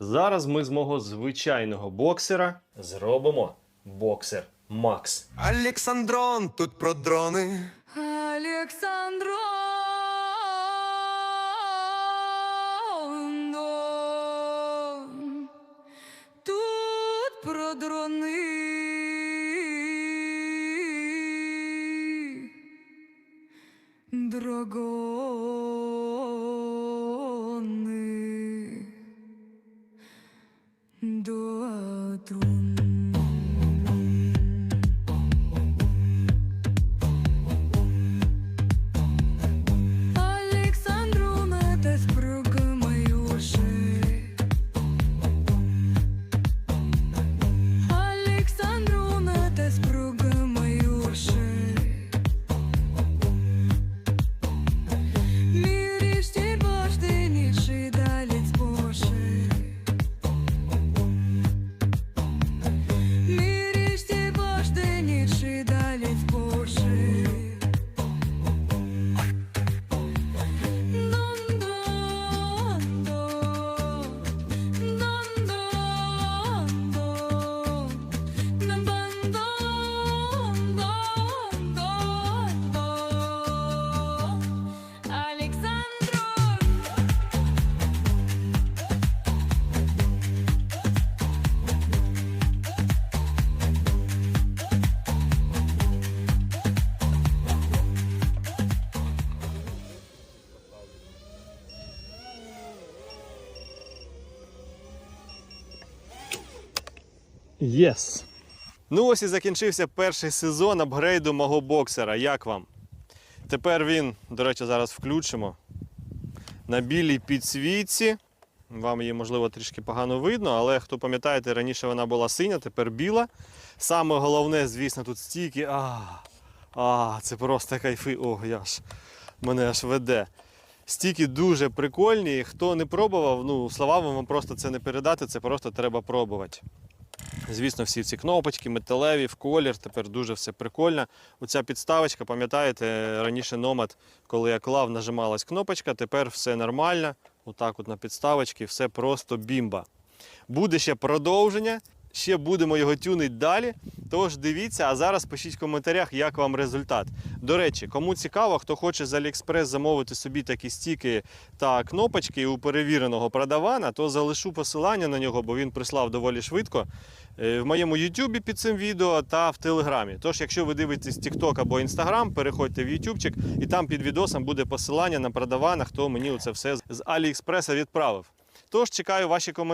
Зараз ми з мого звичайного боксера зробимо боксер Макс. Олександрон, тут про дрони. Александрон, тут ocean Єс! Ну ось і закінчився перший сезон апгрейду мого боксера. Як вам? Тепер він, до речі, зараз включимо. На білій підсвітці. Вам її, можливо, трішки погано видно, але хто пам'ятаєте, раніше вона була синя, тепер біла. Саме головне, звісно, тут стійки. А, а, це просто кайфи. О, я ж мене аж веде. Стіки дуже прикольні. Хто не пробував, ну словами вам просто це не передати, це просто треба пробувати. Звісно, всі ці кнопочки, металеві, в колір, тепер дуже все прикольно. Оця підставочка, пам'ятаєте, раніше номад, коли я клав, нажималась кнопочка, тепер все нормально. Отак от на підставочці, все просто бімба. Буде ще продовження, ще будемо його тюнити далі. Тож дивіться, а зараз пишіть в коментарях, як вам результат. До речі, кому цікаво, хто хоче з AliExpress замовити собі такі стіки та кнопочки у перевіреного продавана, то залишу посилання на нього, бо він прислав доволі швидко е, в моєму YouTube під цим відео та в Телеграмі. Тож, якщо ви дивитесь TikTok або Instagram, переходьте в YouTubeчик, і там під відосом буде посилання на продавана, хто мені це все з AliExpress відправив. Тож чекаю ваші коментарі.